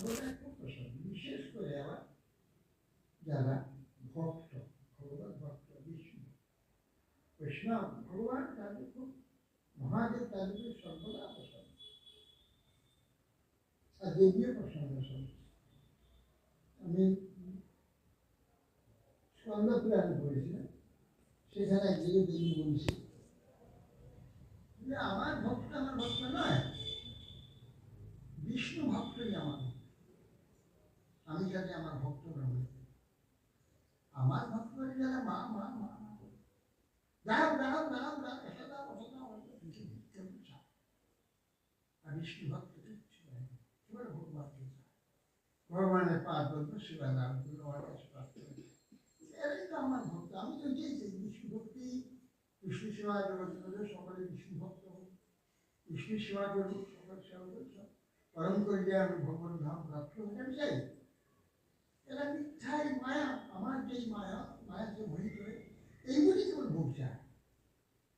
সর্বদা খুব পছন্দ বিশেষ করে আবার যারা ভক্ত ভগবান ভক্ত বিষ্ণু বৈষ্ণব ভগবান তাদের খুব মহাদেব তাদের সর্বদা পছন্দ আর দেবীও পছন্দ আমি স্কন্দ পুরাণে পড়েছিলাম সেখানে গিয়ে দেবী বলছি যে আমার ভক্ত আমার ভক্ত নয় বিষ্ণু ভক্তই আমার ভক্ত। আমি যাতে আমার ভক্ত না আমার ভক্ত হলে যারা মা মা মা। ভক্ত। আমি বিষ্ণু সেবা জগৎ বিষ্ণু ভক্ত হোক। সেবা সকল সেবা করুক পরম আমি ভগবান, ধাম, প্রাপ্ত হয়ে চাই এরা মিথ্যাই মায়া? আমার যেই মায়া? মায়াতে মোহিত হয়ে? এইগুলি কেবল ভোগ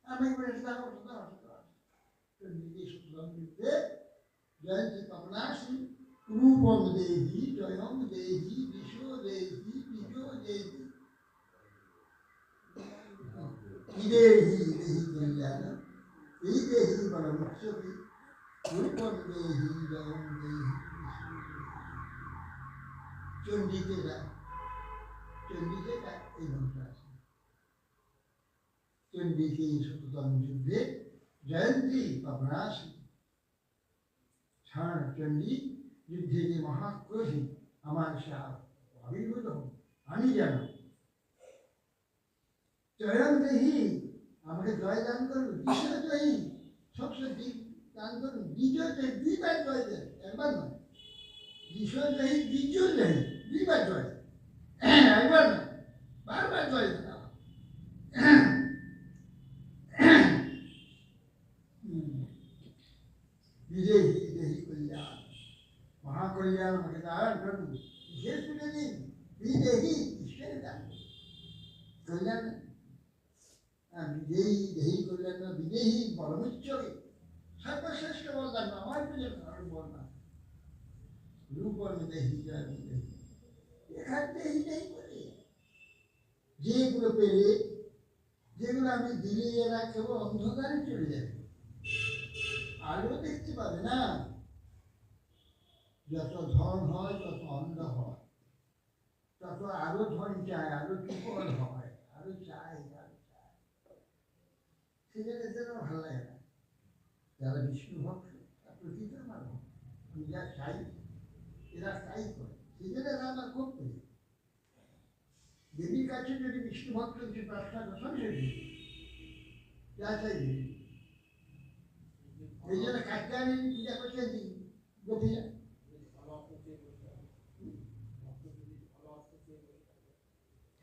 আমি করে সেটা অসুবিধা অসুবিধা তো নিজে সুতরাং যুদ্ধে জয়ন্তী কমলাসী রূপম দেহি, জয়ম দেহি বিশ দেহি, বিজো দেহি। ইদেহি এই দেহি পরমোচ্চতি রূপম দেহি, জয়ম দেহি। চণ্ডীতে যায় চণ্ডীতে এই মন্ত্র আছে। চণ্ডীকে শততম যুদ্ধে জয়ন্তী কমলাসী ছাড় চণ্ডী যুদ্ধে যে মহাক্রোধী আমার সে আবির্ভূত আমি যেন জয়ন দেহি আমাকে জয় দান করুন বিজয় জয়ী সবসময় দিক দান করুন, বিজয় জয়ী, দুইবার জয় দেন, একবার নয়। বিজয় জয়ী বিজয় জয়ী। দুইবার জয়। একবার নয় বারবার জয়। হুম। বিজয়ী বিজয়ী কল্যাণ মহাকল্যাণ আমাকে দান বিশেষ করে বিদেহী ঈশ্বরের দান। কল্যাণ বিদেহী দেহী কল্যাণ না, বিদেহী পরমেশ্বরী সর্বশ্রেষ্ঠ বললাম না, আমার প্রিয় কারণ জয় দেহী দেহী নেই যেগুলো পেলে, যেগুলো আমি দিলে এরা কেবল অন্ধকারে চলে যাবে। আলো দেখতে পাবে না। যত ধন হয়, তত অন্ধ হয়। তত আরও ধন চায় আরও বিপদ হয়। আরও চায় আরও চায়। সেখানে যেন ভালো লাগে না। যারা বিষ্ণু ভক্ত, তার প্রকৃত আমার আমি যা চাই, এরা তাই করে। সেজন্য এরা আমার খুব প্রিয় দেবীর কাছে যদি বিষ্ণু ভক্ত কিছু প্রার্থনা করে সঙ্গে দিই যা চাই দেবী এই জন্য কাট্টানি পূজা করতে দিই গোপীরা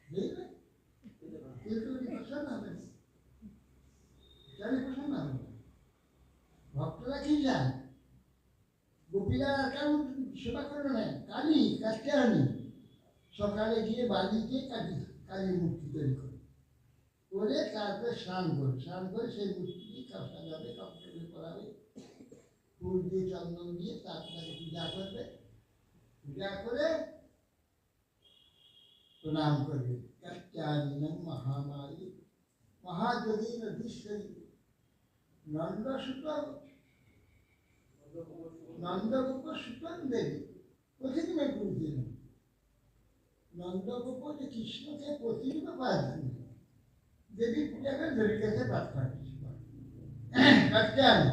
দেখবে কিন্তু পছন্দ হবে না। জানি পছন্দ হবে না। ভক্তরা গোপীরা কেমন সেবা করে না কালী কাট্টানি সকালে গিয়ে বালিতে কালী কালী মূর্তি তৈরি করে। করে তারপরে স্নান করে। স্নান করে সেই মূর্তিকে কাপড় যাবে করাবে ফুল দিয়ে চন্দন দিয়ে তারপরে পূজা করবে। পূজা করে প্রণাম করবে। কাত্যায়ন মহামারী। মহাযোগী নদীশ্বরী নন্দসুত নন্দগোপ সুতন দেবী প্রতিদিনে গুরুদিন নন্দগোপ যে কৃষ্ণকে প্রতিদিনে পাচ্ছেন দেবী পূজা ধরে গেছে প্রার্থনা কাত্যায়ন